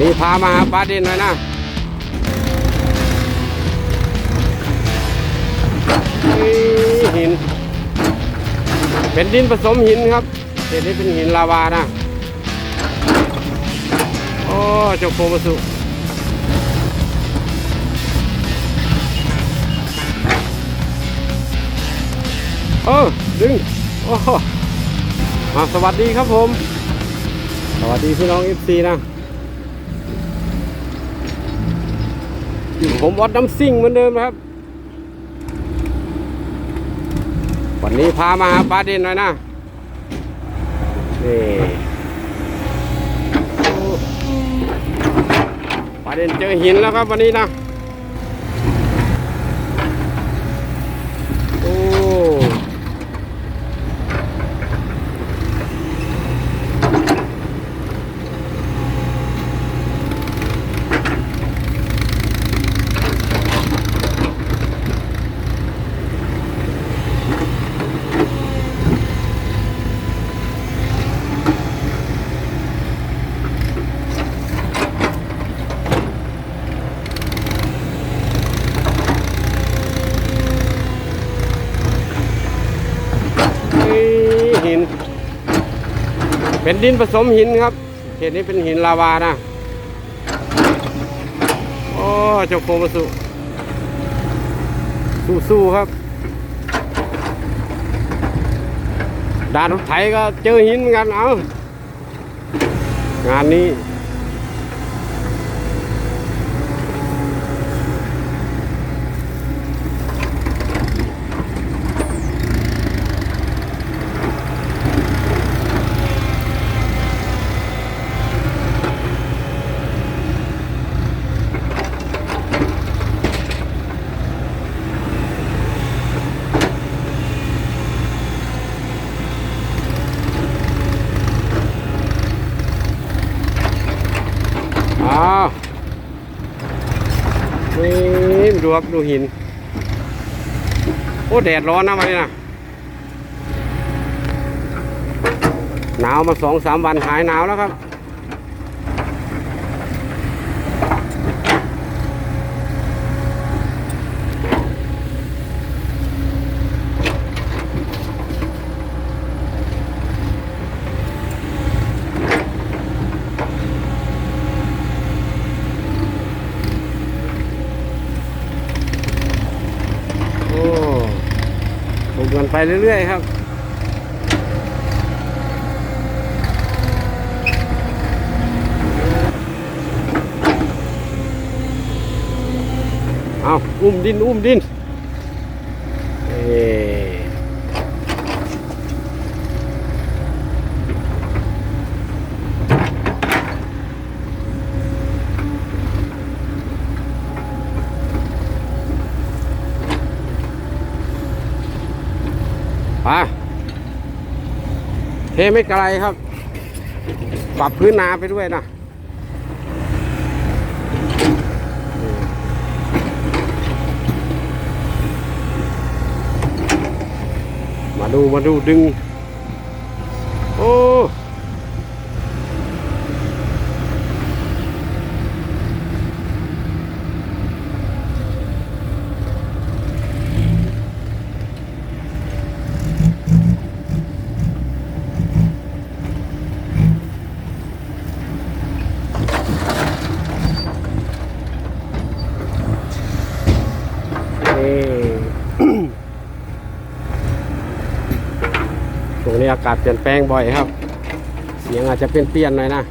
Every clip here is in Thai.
นี้พามาหาปลาด่นหน่อยนะหิน เป็นดินผสมหินครับเห็นนี้เป็นหินลาวานะโอ้เจ้าโคมาสุเออดึงโอ้มาสวัสดีครับผม สวัสดีพี่น้อง FC นะอยู่ ผมวัดน้ำซิ่งเหมือนเดิมครับ วันนี้พามาหาปลาเด่นหน่อยนะนี่ปลาเด่นเจอหินแล้วครับวันนี้นะ โอ้ นี่ หิน เป็นดินผสมหินครับ เขตนี้เป็นหินลาวานะ โอ้เจ้าโคมาสุสู้ๆครับ ด่านรถไถก็เจอหินเหมือนกัน เอางานนี้ อ้าวนี่ ดูครับดูหิน โอ้แดดร้อนนะวันนี้นะหนาวมาสองสามวันหายหนาวแล้วครับ โอ้ปลูกกัน ไปเรื่อยๆครับเอาอุ้มดิน อุ้มดิน ไปเทไม่ไกลครับ ปรับพื้นนาไปด้วยนะมาดูมาดูดึง โอ้ นี่ ช่วงนี้ อากาศเปลี่ยนแปลงบ่อยครับ เสียงอาจจะเปลี่ยนเปลี่ยนๆหน่อยนะ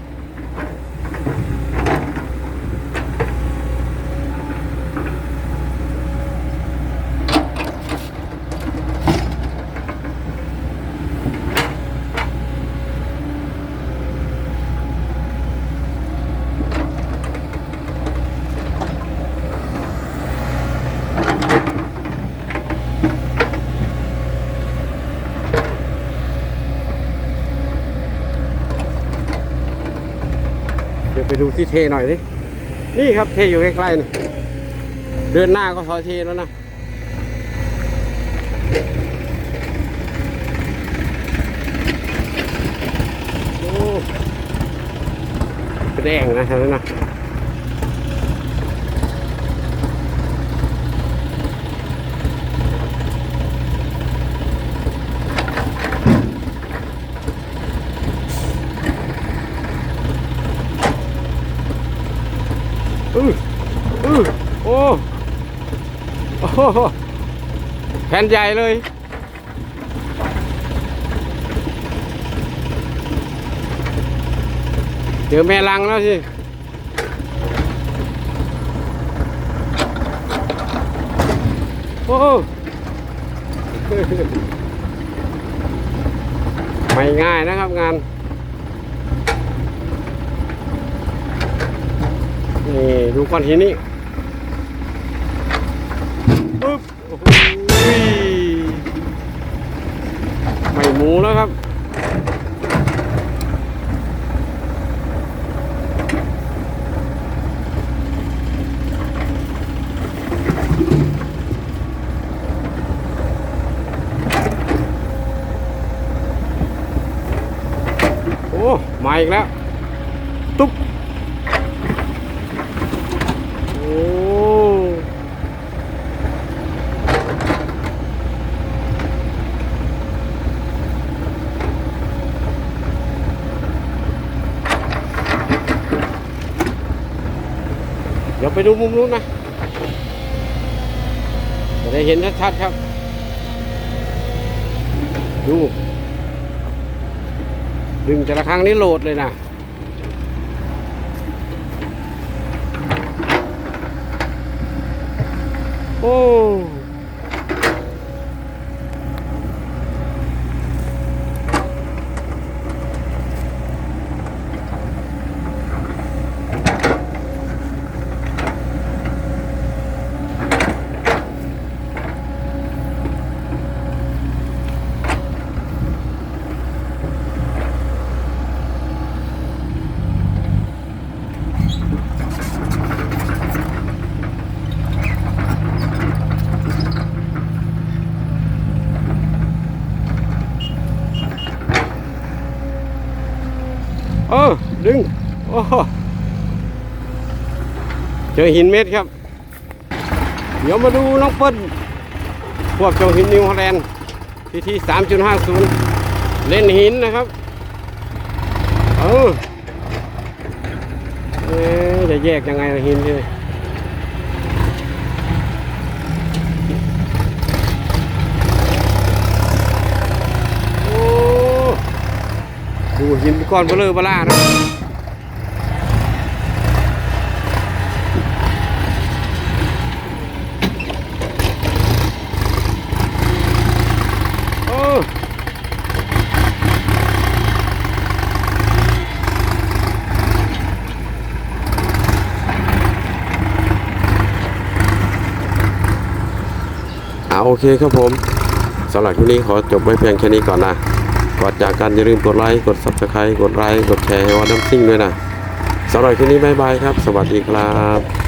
ไปดูที่เทหน่อยดินี่ครับเทอยู่ใกล้ๆนี่เดินหน้าก็ซอยเทแล้วนะโอ้เป็นแอ่งนะแถวนั้นนะอืออือโอ้โอ้โห แผ่นใหญ่เลยเจอแม่ลังแล้วสิโอ้ไม่ง่ายนะครับงานนี่ดูก้อนหินนี่ ปึ๊บโอ้โหไม่หมูแล้วครับโอ้มาอีกแล้ว ตุ๊บ โอ้ เดี๋ยวไปดูมุมนู้นนะจะได้เห็นชัดๆครับ ดู ดึงแต่ละครั้งนี้โหลดเลยนะโอ้ เออ ดึง โอ้เจอหินเม็ดครับ เดี๋ยวมาดูน้องเปิ้ลพวกเจ้าหินนิวฮอลแลนด์ทีทีสามจุดห้าศูนย์เล่นหินนะครับ เออเอ๊ะจะแยกยังไงหินที่โอ้ดูหินก้อนเบลอเบล่านะ โอเคครับผมสำหรับคลิปนี้ขอจบไว้เพียงแค่นี้ก่อนนะก่อนจากกันอย่าลืมกดไลค์กด subscribe กดไลค์กดแชร์ให้วอน้ำซิ่งด้วยนะสำหรับคลิปนี้บายบายครับ สวัสดีครับ